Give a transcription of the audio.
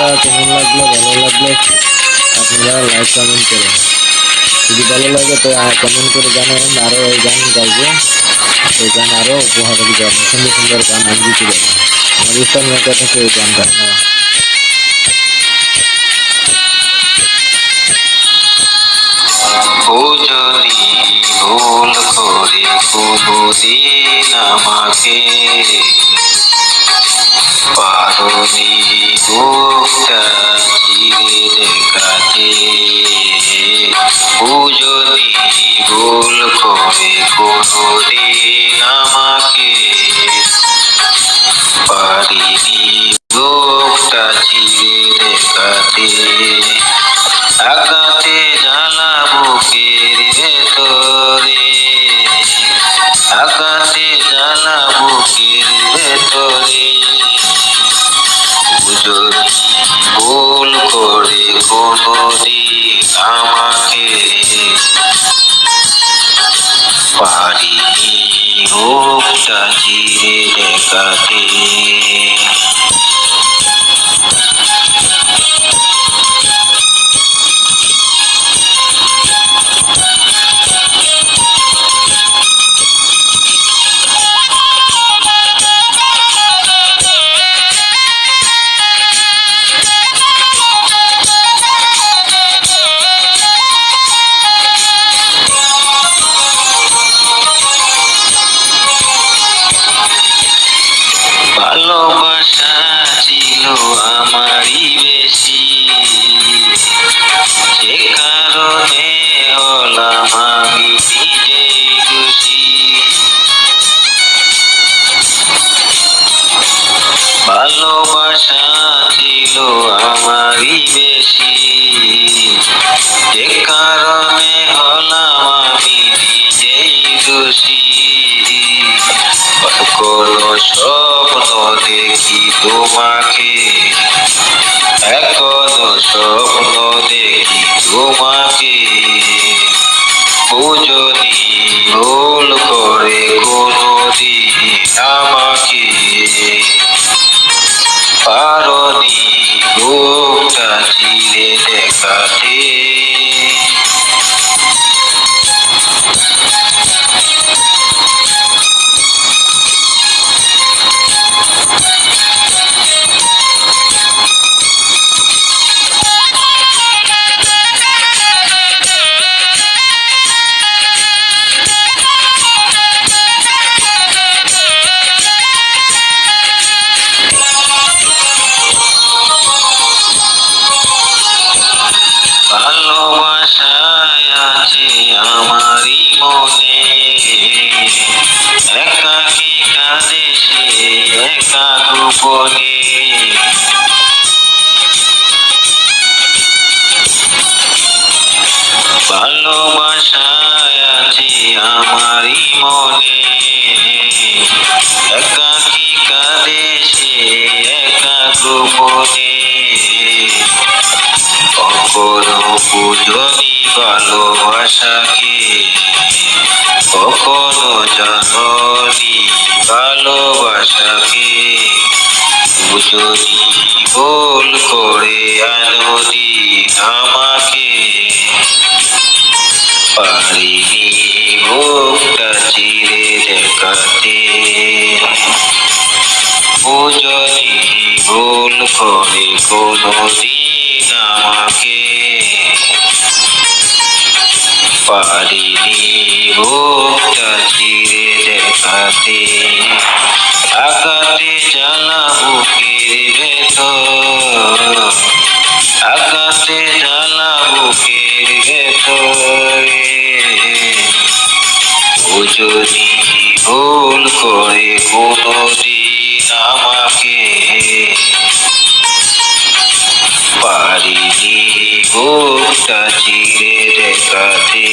গানটা কেমন লাগল, ভালো লাগল, আপনারা লাইক কমেন্ট করেন যদি ভালো লাগে তো কমেন্ট করে জানাবেন আরও এই গান গাইবো। এই গান আরও উপহার দিতে আপনি সুন্দর সুন্দর গান আমি দিতে পারব। আমার নেতা থেকে এই গানটা। ভুল করে কোনদিন আমাকে পারনি বুকটা আমাকে পারিনি মুখটা চিরে দেখাতে ভালোবাসা ছিল আমারই বেশি। সে কারণে হলাম আমি নিজেই দোষী ভালোবাসা ছিল আমারই বেশি। যে কারণে হলাম আমি নিজেই দোষী কোনো স্বপ্ন দেখি তোমাকে। এখনও স্বপ্ন দেখি। গোপনে ভালোবাসায় আছে আমারই মনে। একাকি কাঁদে একা গোপনে। কখনো বুঝনি ভালোবাসাকে কখনো জানি ভালোবাসাকে বুঝনি ভুল করে আননি আমাকে পারিনি মুখটা চিরে দেখাতে বুঝনি ভুল করে কোনদিন আমাকে পারিনি মুখটা চিরে দেখাতে আকাতে জ্বালা যদি ভুল করে কোনদিন আমাকে পারিনি বুকটা চিরে দেখাতে